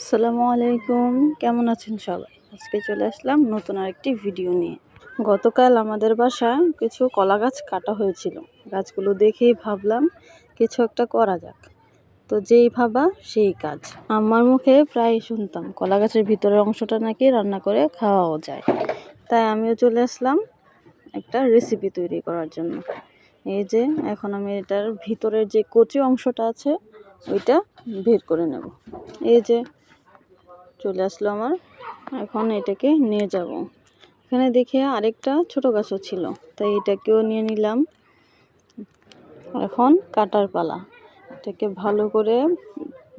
আসসালামু আলাইকুম। কেমন আছেন সবাই? আজকে চলে আসলাম নতুন আরেকটি ভিডিও নিয়ে। গতকাল আমাদের বাসায় কিছু কলা গাছ কাটা হয়েছিল। গাছগুলো দেখেই ভাবলাম কিছু একটা করা যাক। তো যেই ভাবা সেই কাজ। আমার মুখে প্রায় শুনতাম কলা গাছের ভিতরের অংশটা নাকি রান্না করে খাওয়াও যায়। তাই আমিও চলে আসলাম একটা রেসিপি তৈরি করার জন্য। এই যে এখন আমি এটার ভিতরের যে কচি অংশটা আছে, ওইটা বের করে নেব। এই যে চলে আসলো আমার। এখন এটাকে নিয়ে যাব। এখানে দেখে আরেকটা ছোট গাছও ছিল, তাই এটাকেও নিয়ে নিলাম। এখন কাটার পালা। এটাকে ভালো করে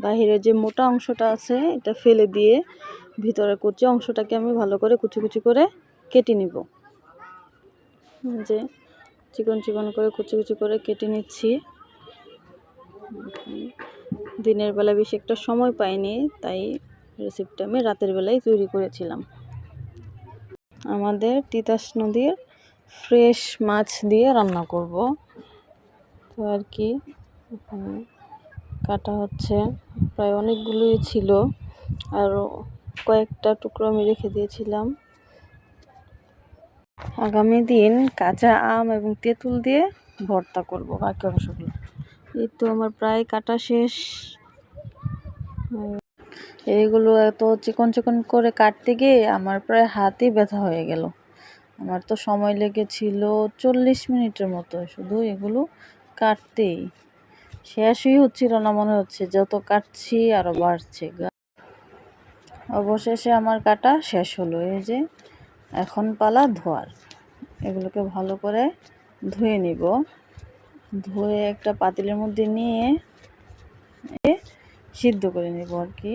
বাহিরের যে মোটা অংশটা আছে, এটা ফেলে দিয়ে ভিতরে কুচি অংশটাকে আমি ভালো করে কুচি কুচি করে কেটে নিব। যে চিকন চিকন করে কুচি কুচি করে কেটে নিচ্ছি। দিনের বেলা বেশি একটা সময় পাইনি, তাই রেসিপিটা আমি রাতের বেলায় তৈরি করেছিলাম। আমাদের তিতাস নদীর ফ্রেশ মাছ দিয়ে রান্না করব। তো আর কি কাটা হচ্ছে। প্রায় অনেকগুলোই ছিল। আরও কয়েকটা টুকরো আমি রেখে দিয়েছিলাম। আগামী দিন কাঁচা আম এবং তেঁতুল দিয়ে ভর্তা করব বাকি অংশগুলো। এই তো আমার প্রায় কাটা শেষ। এইগুলো এত চিকন চিকন করে কাটতে গিয়ে আমার প্রায় হাতই ব্যথা হয়ে গেল। আমার তো সময় লেগেছিল চল্লিশ মিনিটের মতো, শুধু এগুলো কাটতেই। শেষই হচ্ছিল না মনে হচ্ছে, যত কাটছি আরও বাড়ছে। অবশেষে আমার কাটা শেষ হলো, এই যে এখন পালা ধোয়ার। এগুলোকে ভালো করে ধুয়ে নিব। ধুয়ে একটা পাতিলের মধ্যে নিয়ে সিদ্ধ করে নেব আর কি।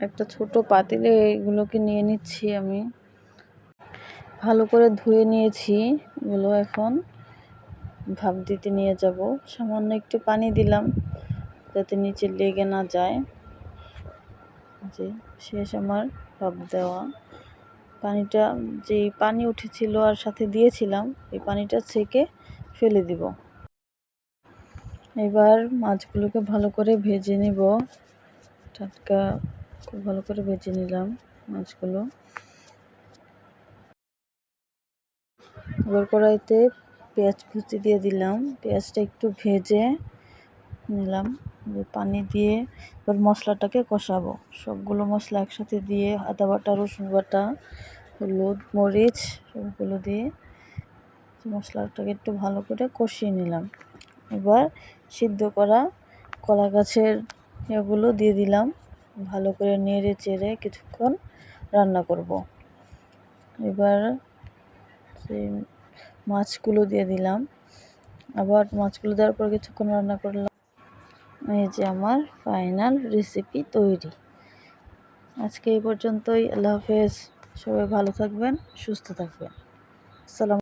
একটা ছোট পাতিলে এগুলোকে নিয়ে নিচ্ছি আমি। ভালো করে ধুয়ে নিয়েছি এগুলো এখন। ভাপ দিতে নিয়ে যাব। সামান্য একটু পানি দিলাম যাতে নিচে লেগে না যায়। যে শেষ আমার ভাপ দেওয়া। পানিটা যেই পানি উঠেছিল আর সাথে দিয়েছিলাম, এই পানিটা ছেঁকে ফেলে দিব। এবার মাছগুলোকে ভালো করে ভেজে নেব। টাটকা খুব ভালো করে ভেজে নিলাম মাছগুলো। এবার কড়াইতে পেঁয়াজ কুচি দিয়ে দিলাম। পেঁয়াজটা একটু ভেজে নিলাম। পানি দিয়ে এবার মশলাটাকে কষাবো। সবগুলো মশলা একসাথে দিয়ে আদা বাটা, রসুন বাটা, হলুদ, মরিচ সবগুলো দিয়ে মশলাটাকে একটু ভালো করে কষিয়ে নিলাম। এবার সিদ্ধ করা কলা গাছের এগুলো দিয়ে দিলাম। ভালো করে নেড়ে চেড়ে কিছুক্ষণ রান্না করব। এবার সেই মাছগুলো দিয়ে দিলাম। আবার মাছগুলো দেওয়ার পর কিছুক্ষণ রান্না করলাম। এই যে আমার ফাইনাল রেসিপি তৈরি। আজকে এই পর্যন্তই। আল্লাহ হাফেজ। সবাই ভালো থাকবেন, সুস্থ থাকবেন। আসসালাম